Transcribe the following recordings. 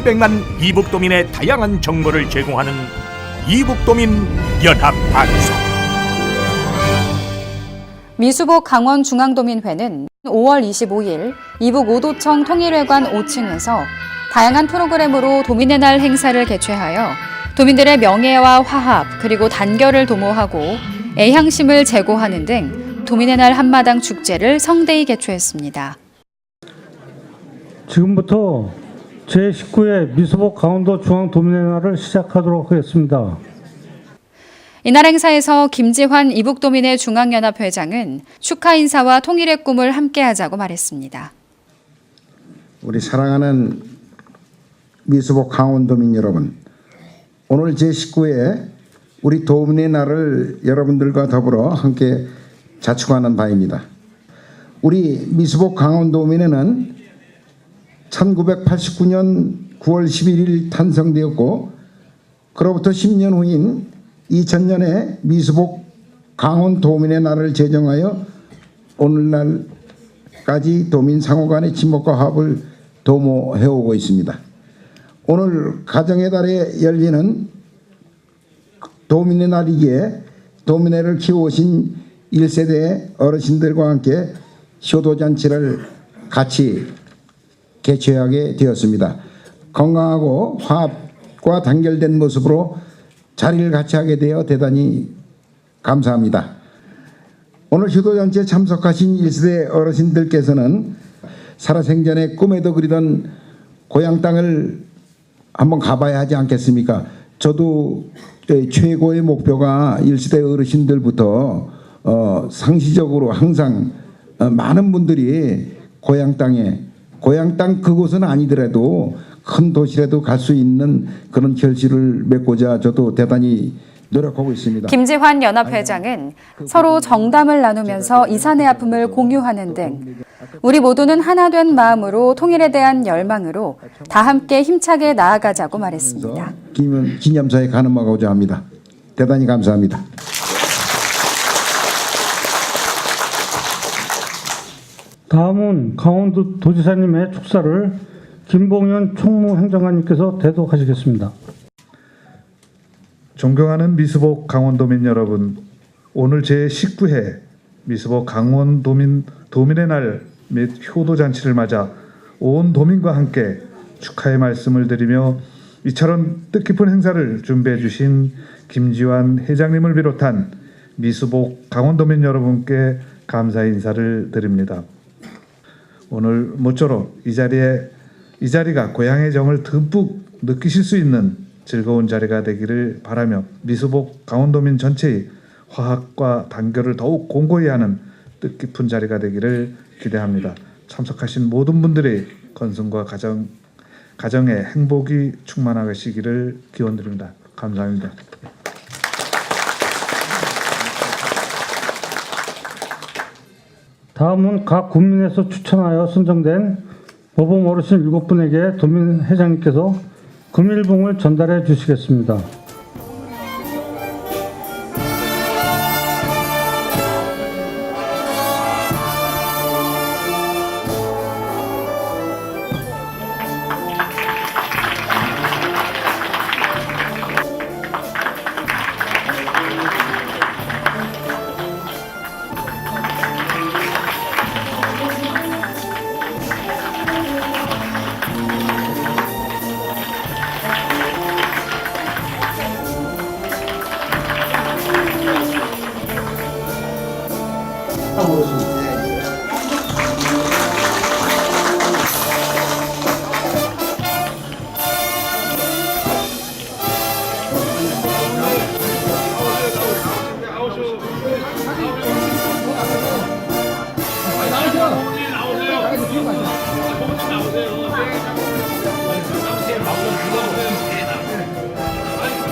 수백만 이북도민의 다양한 정보를 제공하는 이북도민 연합방송. 미수복 강원중앙도민회는 5월 25일 이북 오도청 통일회관 5층에서 다양한 프로그램으로 도민의 날 행사를 개최하여 도민들의 명예와 화합 그리고 단결을 도모하고 애향심을 제고하는 등 도민의 날 한마당 축제를 성대히 개최했습니다. 지금부터 제19회 미수복 강원도 중앙도민의 날을 시작하도록 하겠습니다. 이날 행사에서 김지환 이북도민의 중앙연합 회장은 축하 인사와 통일의 꿈을 함께하자고 말했습니다. 우리 사랑하는 미수복 강원도민 여러분, 오늘 제19회 우리 도민의 날을 여러분들과 더불어 함께 자축하는 바입니다. 우리 미수복 강원도민회는 1989년 9월 11일 탄생되었고 그로부터 10년 후인 2000년에 미수복 강원 도민의 날을 제정하여 오늘날까지 도민 상호 간의 친목과 화합을 도모해오고 있습니다. 오늘 가정의 달에 열리는 도민의 날이기에 도민회를 키워오신 1세대 어르신들과 함께 효도잔치를 같이 개최하게 되었습니다. 건강하고 화합과 단결된 모습으로 자리를 같이 하게 되어 대단히 감사합니다. 오늘 효도잔치에 참석하신 1세대 어르신들께서는 살아생전에 꿈에도 그리던 고향 땅을 한번 가봐야 하지 않겠습니까? 저도 최고의 목표가 1세대 어르신들부터 어, 상시적으로 항상 어, 많은 분들이 고향 땅에 고향 땅 그곳은 아니더라도 큰 도시라도 갈 수 있는 그런 결실을 맺고자 저도 대단히 노력하고 있습니다. 김지환 연합회장은 서로 정담을 나누면서 이산의 아픔을 공유하는 등 우리 모두는 하나 된 마음으로 통일에 대한 열망으로 다 함께 힘차게 나아가자고 말했습니다. 기념, 기념사에 가늠하고자 합니다. 대단히 감사합니다. 다음은 강원도 도지사님의 축사를 김봉현 총무행정관님께서 대독하시겠습니다. 존경하는 미수복 강원도민 여러분, 오늘 제 19회 미수복 강원도민 도민의 날 및 효도 잔치를 맞아 온 도민과 함께 축하의 말씀을 드리며 이처럼 뜻깊은 행사를 준비해 주신 김지환 회장님을 비롯한 미수복 강원도민 여러분께 감사 인사를 드립니다. 오늘 모쪼록 이 자리에 이 자리가 고향의 정을 듬뿍 느끼실 수 있는 즐거운 자리가 되기를 바라며 미수복 강원도민 전체의 화합과 단결을 더욱 공고히 하는 뜻깊은 자리가 되기를 기대합니다. 참석하신 모든 분들의 건승과 가정 가정의 행복이 충만하시기를 기원드립니다. 감사합니다. 다음은 각 군민에서 추천하여 선정된 모범 어르신 7분에게 도민 회장님께서 금일봉을 전달해 주시겠습니다.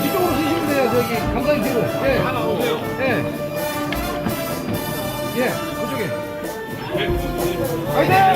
이쪽으로 쓰시면 돼요. 저기 감사님 뒤로. 예. 하나 오세요. 예. 예. 그쪽에. 화이팅!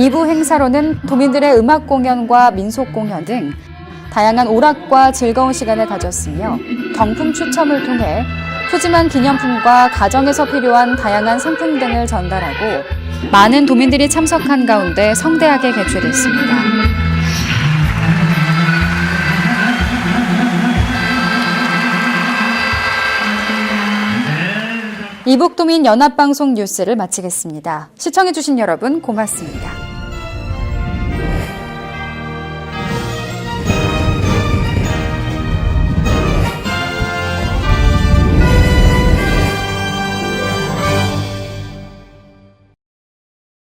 2부 행사로는 도민들의 음악 공연과 민속 공연 등 다양한 오락과 즐거운 시간을 가졌으며 경품 추첨을 통해 푸짐한 기념품과 가정에서 필요한 다양한 상품 등을 전달하고 많은 도민들이 참석한 가운데 성대하게 개최됐습니다. 이북도민 연합방송 뉴스를 마치겠습니다. 시청해주신 여러분 고맙습니다.